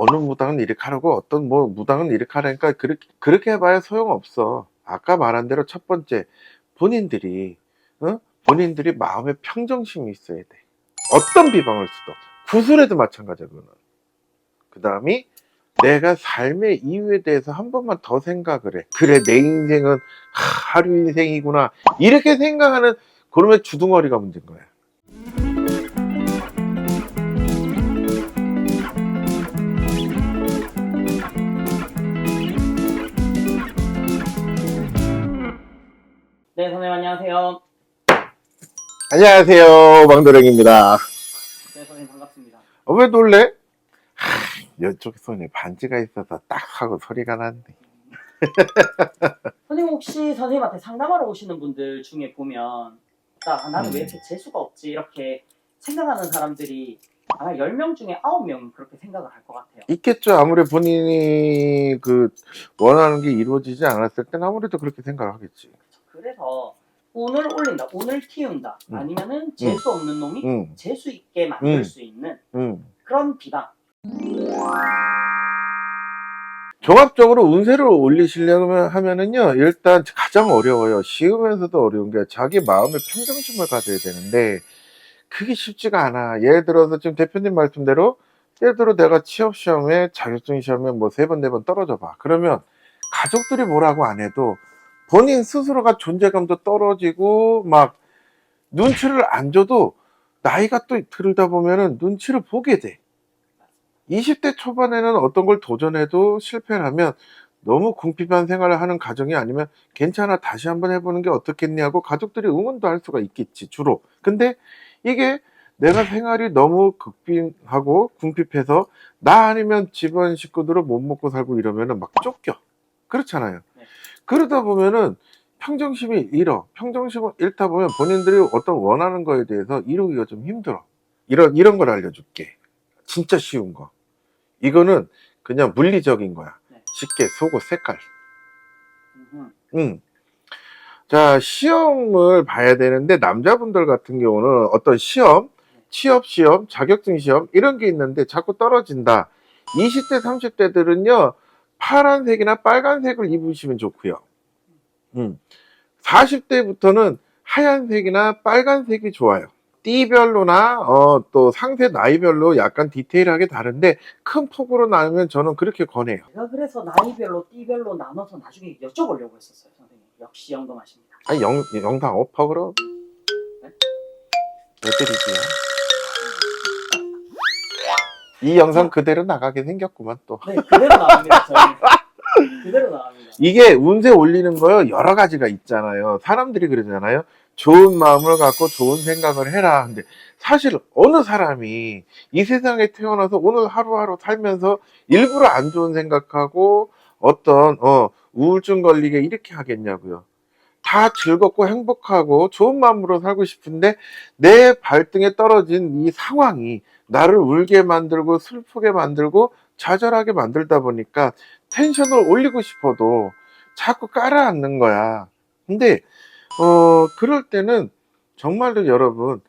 어느 무당은 이렇게 하라고 어떤 뭐 무당은 이렇게 하라니까 그렇게 그렇게 해봐야 소용없어. 아까 말한 대로 첫 번째 본인들이 어? 본인들이 마음에 평정심이 있어야 돼. 어떤 비방을 쓰든 구술에도 마찬가지야. 그 다음이 내가 삶의 이유에 대해서 한 번만 더 생각을 해. 그래 내 인생은 하, 하루 인생이구나 이렇게 생각하는 그러면 주둥어리가 문제인 거야. 선생님 안녕하세요. 안녕하세요 망도령입니다. 네, 선생님 반갑습니다. 어, 왜 놀래? 하, 이쪽 손에 반지가 있어서 딱 하고 소리가 났네. 선생님 혹시 선생님한테 상담하러 오시는 분들 중에 보면 딱 아, 나는 왜 이렇게 재수가 없지 이렇게 생각하는 사람들이 아마 10명 중에 9명은 그렇게 생각을 할 것 같아요. 있겠죠. 아무리 본인이 그 원하는 게 이루어지지 않았을 땐 아무래도 그렇게 생각을 하겠지. 그래서 오늘 올린다, 오늘 키운다, 음. 아니면은 재수 없는 놈이 응, 재수 있게 만들 음. 수 있는 응. 그런 비방. 종합적으로 운세를 올리시려면 하면은요, 일단 가장 어려워요. 쉬우면서도 어려운 게 자기 마음의 평정심을 가져야 되는데, 그게 쉽지가 않아. 예를 들어서 지금 대표님 말씀대로, 예를 들어 내가 취업 시험에 자격증 시험에 뭐 세 번, 네 번 떨어져 봐. 그러면 가족들이 뭐라고 안 해도 본인 스스로가 존재감도 떨어지고, 막 눈치를 안 줘도 나이가 또 들다 보면은 눈치를 보게 돼. 20대 초반에는 어떤 걸 도전해도 실패를 하면 너무 궁핍한 생활을 하는 가정이 아니면 괜찮아 다시 한번 해보는 게 어떻겠니 하고 가족들이 응원도 할 수가 있겠지 주로 근데 이게 내가 생활이 너무 극빈하고 궁핍해서 나 아니면 집안 식구들은 못 먹고 살고 이러면은 막 쫓겨 그렇잖아요 네. 그러다 보면은 평정심이 잃어 평정심을 잃다 보면 본인들이 어떤 원하는 거에 대해서 이루기가 좀 힘들어 이런 이런 걸 알려줄게 진짜 쉬운 거 이거는 그냥 물리적인 거야. 네. 쉽게 속옷 색깔. 음, 응. 자, 시험을 봐야 되는데, 남자분들 같은 경우는 어떤 시험, 취업 시험, 자격증 시험, 이런 게 있는데 자꾸 떨어진다. 20대, 30대들은요, 파란색이나 빨간색을 입으시면 좋고요. 음. 40대부터는 하얀색이나 빨간색이 좋아요. 띠별로나 어, 또 상세 나이별로 약간 디테일하게 다른데 큰 폭으로 나누면 저는 그렇게 권해요. 제가 그래서 나이별로, 띠별로 나눠서 나중에 여쭤보려고 했었어요, 선생님. 역시 영dom하십니다. 아니 영, 영상 그럼 네? 왜 때리지요? 이 영상 그대로 나가게 생겼구만 또. 네, 그대로 나갑니다, 저희. 그대로 나갑니다. 이게 운세 올리는 거요 여러 가지가 있잖아요. 사람들이 그러잖아요. 좋은 마음을 갖고 좋은 생각을 해라. 근데 사실 어느 사람이 이 세상에 태어나서 오늘 하루하루 살면서 일부러 안 좋은 생각하고 어떤 어 우울증 걸리게 이렇게 하겠냐고요 다 즐겁고 행복하고 좋은 마음으로 살고 싶은데 내 발등에 떨어진 이 상황이 나를 울게 만들고 슬프게 만들고 좌절하게 만들다 보니까 텐션을 올리고 싶어도 자꾸 깔아앉는 거야. 근데 어 그럴 때는 정말로 여러분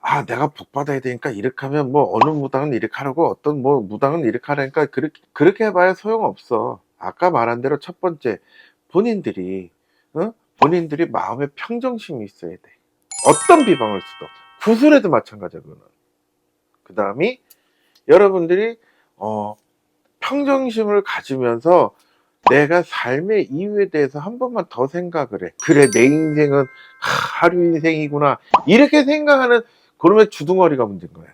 아 내가 복 받아야 되니까 이렇게 하면 뭐 어느 무당은 이렇게 하라고 어떤 뭐 무당은 이렇게 하라니까 그렇게 그렇게 해봐야 소용없어. 아까 말한 대로 첫 번째 본인들이 어? 본인들이 마음의 평정심이 있어야 돼. 어떤 비방을 쓰든 구술에도 마찬가지야 그거는. 그 다음이 여러분들이 어 평정심을 가지면서 내가 삶의 이유에 대해서 한 번만 더 생각을 해. 그래, 내 인생은 하, 하루 인생이구나. 이렇게 생각하는, 그러면 주둥어리가 문제인 거야.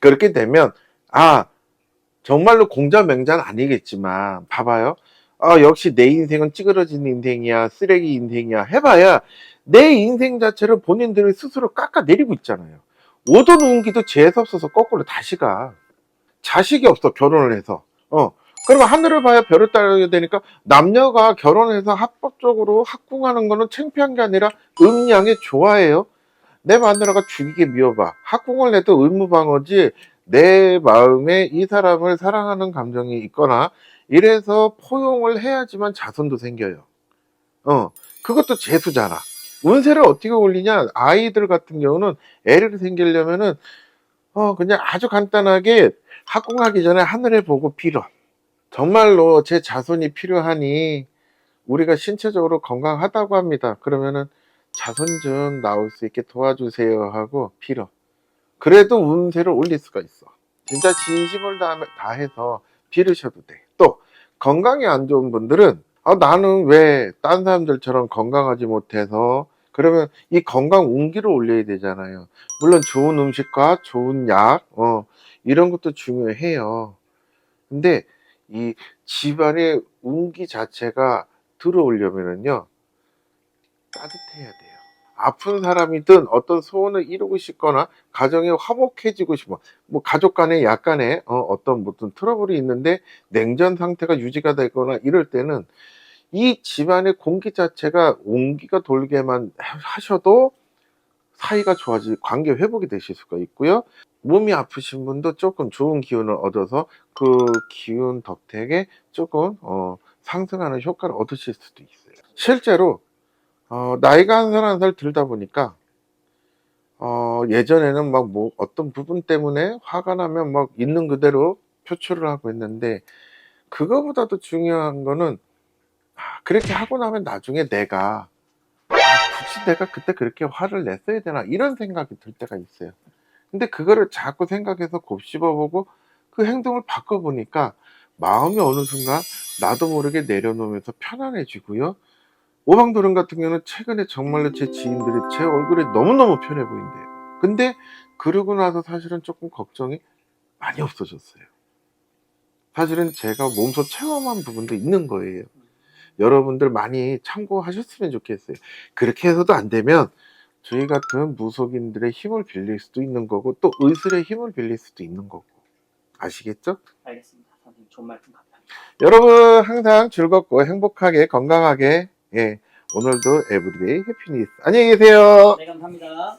그렇게 되면, 아, 정말로 공자 맹자는 아니겠지만, 봐봐요. 아, 역시 내 인생은 찌그러진 인생이야, 쓰레기 인생이야. 해봐야 내 인생 자체를 본인들이 스스로 깎아내리고 있잖아요. 오던 운기도 재수 없어서 거꾸로 다시 가. 자식이 없어 결혼을 해서 어 그러면 하늘을 봐야 별을 따라야 되니까 남녀가 결혼해서 합법적으로 합궁하는 거는 창피한 게 아니라 음양이 좋아해요 내 마누라가 죽이게 미워봐 합궁을 해도 의무방어지 내 마음에 이 사람을 사랑하는 감정이 있거나 이래서 포용을 해야지만 자손도 생겨요 어 그것도 재수잖아 운세를 어떻게 올리냐 아이들 같은 경우는 애를 생기려면은 어, 그냥 아주 간단하게 학궁하기 전에 하늘을 보고 빌어. 정말로 제 자손이 필요하니 우리가 신체적으로 건강하다고 합니다. 그러면은 자손 좀 나올 수 있게 도와주세요 하고 빌어. 그래도 운세를 올릴 수가 있어. 진짜 진심을 다, 다해서 빌으셔도 돼. 또 건강이 안 좋은 분들은 아, 나는 왜 딴 사람들처럼 건강하지 못해서 그러면 이 건강 운기를 올려야 되잖아요. 물론 좋은 음식과 좋은 약, 어, 이런 것도 중요해요. 근데 이 집안의 운기 자체가 들어오려면은요, 따뜻해야 돼요. 아픈 사람이든 어떤 소원을 이루고 싶거나 가정이 화목해지고 싶어. 뭐 가족 간에 약간의 어, 떤 무슨 트러블이 있는데 냉전 상태가 유지가 되거나 이럴 때는 이 집안의 공기 자체가 온기가 돌게만 하셔도 사이가 좋아지 관계 회복이 되실 수가 있고요. 몸이 아프신 분도 조금 좋은 기운을 얻어서 그 기운 덕택에 조금 어, 상승하는 효과를 얻으실 수도 있어요. 실제로 어, 나이가 한 살 한 살 들다 보니까 어, 예전에는 막 뭐 어떤 부분 때문에 화가 나면 막 있는 그대로 표출을 하고 했는데 그거보다도 중요한 거는 아, 그렇게 하고 나면 나중에 내가 아, 굳이 내가 그때 그렇게 화를 냈어야 되나 이런 생각이 들 때가 있어요. 근데 그거를 자꾸 생각해서 곱씹어보고 그 행동을 바꿔보니까 마음이 어느 순간 나도 모르게 내려놓으면서 편안해지고요. 오방도른 같은 경우는 최근에 정말로 제 지인들이 제 얼굴이 너무너무 편해 보인대요. 근데 그러고 나서 사실은 조금 걱정이 많이 없어졌어요. 사실은 제가 몸소 체험한 부분도 있는 거예요. 여러분들 많이 참고하셨으면 좋겠어요. 그렇게 해서도 안 되면 저희 같은 무속인들의 힘을 빌릴 수도 있는 거고 또 의술의 힘을 빌릴 수도 있는 거고 아시겠죠? 알겠습니다. 선생님 좋은 말씀 감사합니다. 여러분 항상 즐겁고 행복하게 건강하게 예 오늘도 에브리데이 해피니스 안녕히 계세요. 네 감사합니다.